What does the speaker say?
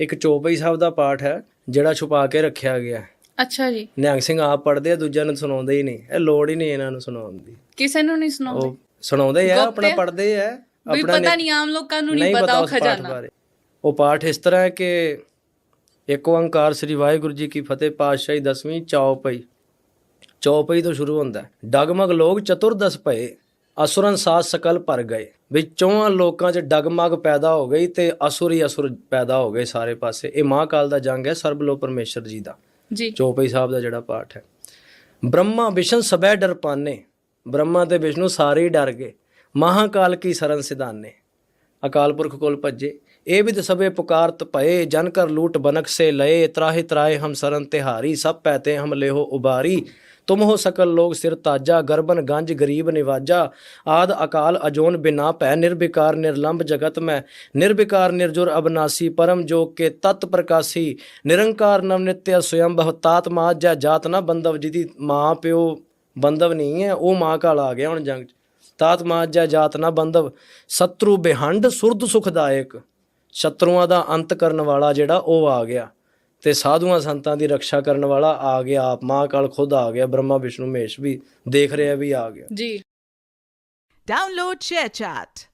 ਇੱਕ ਚੌਪਈ ਸਾਹਿਬ ਦਾ ਪਾਠ ਹੈ ਜਿਹੜਾ ਛੁਪਾ ਕੇ ਰੱਖਿਆ ਗਿਆ ਹੈ। ਅੱਛਾ ਜੀ। ਨਿਹੰਗ ਸਿੰਘ ਆਪ ਪੜ੍ਹਦੇ ਆ ਦੂਜਿਆਂ ਨੂੰ ਸੁਣਾਉਂਦੇ ਹੀ ਨਹੀਂ। ਇਹ ਲੋੜ ਹੀ ਨਹੀਂ ਇਹਨਾਂ ਨੂੰ ਸੁਣਾਉਣ ਦੀ। ਕਿਸੇ ਨੂੰ ਨਹੀਂ ਸੁਣਾਉਂਦੇ। ਉਹ ਸੁਣਾਉਂਦੇ ਆ ਆਪਣਾ ਹੈ? ਪੜ੍ਹਦੇ ਆ ਵੀ ਪਤਾ ਨਹੀਂ ਆਮ ਲੋਕਾਂ ਨੂੰ ਨਹੀਂ ਪਤਾ ਉਹ ਖਜ਼ਾਨਾ ਉਹ ਪਾਠ ਇਸ ਤਰ੍ਹਾਂ ਹੈ ਕਿ ਇੱਕ ਓੰਕਾਰ ਸ੍ਰੀ ਵਾਹਿਗੁਰੂ ਜੀ ਕੀ ਫਤਿਹ ਪਾਤਸ਼ਾਹੀ ਦਸਵੀਂ ਚੌਪਈ। ਚੌਪਈ ਤੋਂ ਸ਼ੁਰੂ ਹੁੰਦਾ। ਡਗਮਗ ਲੋਕ ਚਤੁਰਦਸ ਭਏ। ਅਸੁਰਨ ਸਾਥ ਸਕਲ ਭਰ ਗਏ। ਵਿੱਚੋਂ ਲੋਕਾਂ 'ਚ ਡਗਮਗ ਪੈਦਾ ਹੋ ਗਈ ਤੇ ਅਸੁਰ ਹੀ ਅਸੁਰ ਪੈਦਾ ਹੋ ਗਏ ਸਾਰੇ ਪਾਸੇ। ਇਹ ਮਹਾਕਾਲ ਦਾ ਜੰਗ ਹੈ ਸਰਬਲੋ ਪਰਮੇਸ਼ਰ ਜੀ ਦਾ। ਜੀ। ਚੌਪਈ ਸਾਹਿਬ ਦਾ ਜਿਹੜਾ ਪਾਠ ਹੈ। ਬ੍ਰਹਮਾ ਵਿਸ਼ਨ ਸਬੈ ਡਰ ਪਾਨੇ ਬ੍ਰਹਮਾ ਤੇ ਵਿਸ਼ਨੂੰ ਸਾਰੇ ਹੀ ਡਰ ਗਏ। ਮਹਾਕਾਲ ਕੀ ਸਰਨ ਸਿਧਾਨੇ? ਅਕਾਲ ਪੁਰਖ ਕੋਲ ਭੱਜੇ। ਇਹ ਵਿਦ ਸਭੇ ਪੁਕਾਰਤ ਭਏ, ਜਨ ਕਰ ਲੂਟ ਬਨਕ ਸੇ ਲਏ, ਤਰਾਹੇ ਤਰਾਏ ਹਮ ਸਰਨ ਤਿਹਾਰੀ, ਸਭ ਪੈਤੇ ਹਮ ਲੇਹੋ ਉਬਾਰੀ। ਤੁਮ ਹੋ ਸਕਲ ਲੋਗ ਸਿਰ ਤਾਜਾ, ਗਰਬਨ ਗੰਜ ਗਰੀਬ ਨਿਵਾਜਾ। ਆਦ ਅਕਾਲ ਅਜੋਨ ਬਿਨਾ ਭੈ ਨਿਰਵਿਕਾਰ ਨਿਰਲੰਭ ਜਗਤ ਮੈਂ। ਨਿਰਵਿਕਾਰ ਨਿਰਜੁਰ ਅਬਨਾਸੀ ਪਰਮ ਜੋਗ ਕੇ ਤਤ ਪ੍ਰਕਾਸੀ। ਨਿਰੰਕਾਰ ਨਵ ਨਿਤਯ ਸਵਯੰ ਬਹਤਾਤ ਮਾਜਾ ਜਾਤ ਨਾ ਬੰਦਵ ਜਿਦੀ ਮਾਂ ਪਿਓ ਬੰਦਵ ਨਹੀਂ ਹੈ, ਉਹ ਮਾਂ ਕਾਲ ਆ ਗਿਆ ਹੁਣ ਜੰਗ 'ਚ। ਤਾਤ ਮਾਜਾ ਜਾਤ ਨਾ ਬੰਦਵ ਸਤਰੂ ਬਿਹੰਡ ਸੁਰਦ ਸੁਖਦਾਇਕ। ਸ਼ਤਰੂਆਂ ਦਾ ਅੰਤ ਕਰਨ ਵਾਲਾ ਜਿਹੜਾ ਉਹ ਆ ਗਿਆ ਤੇ ਸਾਧੂਆਂ ਸੰਤਾਂ ਦੀ ਰੱਖਿਆ ਕਰਨ ਵਾਲਾ ਆ ਗਿਆ ਆਪ ਮਾਂ ਕਾਲ ਖੁਦ ਆ ਗਿਆ ਬ੍ਰਹਮਾ ਵਿਸ਼ਨੂੰ ਮਹੇਸ਼ ਵੀ ਦੇਖ ਰਿਹਾ ਵੀ ਆ ਗਿਆ ਜੀ Download ShareChat.